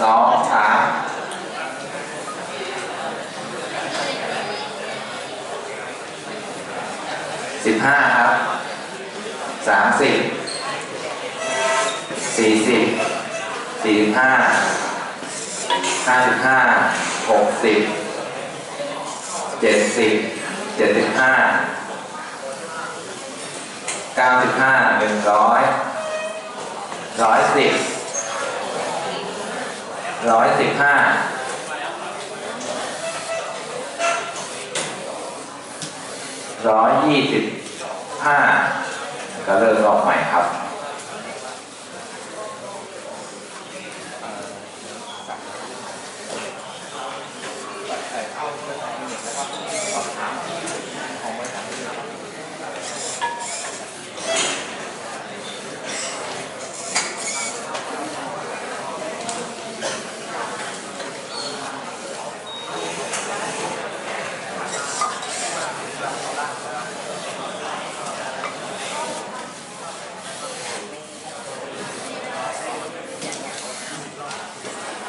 สองสามสิบห้าครับสามสิบสี่สิบสี่สิบห้าห้าสิบห้าหกสิบเจ็ดสิบเจ็ดสิบห้าเก้าสิบห้าหนึ่งร้อยร้อยสิบ ร้อยสิบห้าร้อยยี่สิบห้าก็เริ่มรอบใหม่ครับ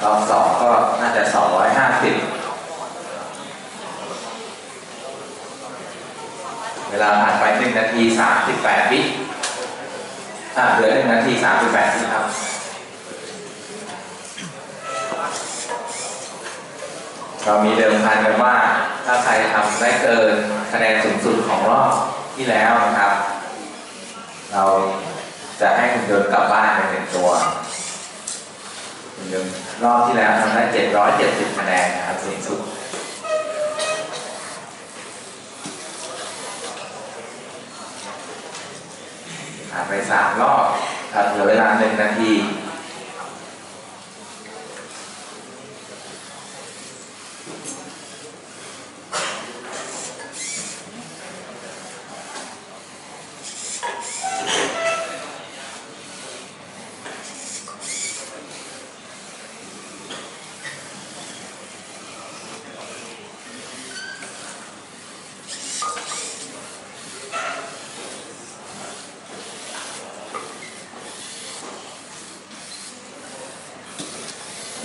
รอบสองก็น่าจะสองร้อยห้าสิบเวลาผ่านไปหนึ่งนาทีสามสิบแปดวิอ่าเหลือหนึ่งนาทีสามสิบแปดวิครับเรามีเดิมพันกันว่าถ้าใครทำได้เกินคะแนนสูงสุดของรอบที่แล้วนะครับ เราจะให้คุณโยนกลับบ้านไปหนึ่งตัว รอบที่แล้วทำได้770คะแนนนะครับสูงสุดผ่านไปสามรอบครับเหลือเวลาหนึ่งนาที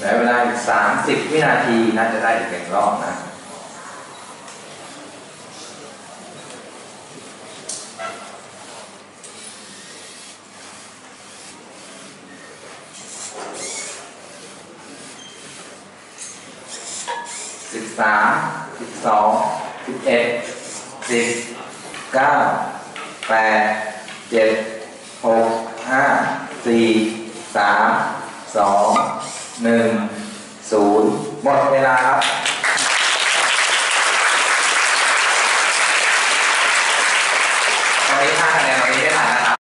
ลือเวลาอีก30วินาทีน่าจะได้อีกหนึ่งรอบนะสิบสามสิบสองสิบเอ็ดสิบเก้าแปดเจ็ดหกห้าสี่สามสอง หนึ่งศูนย์หมดเวลาครับ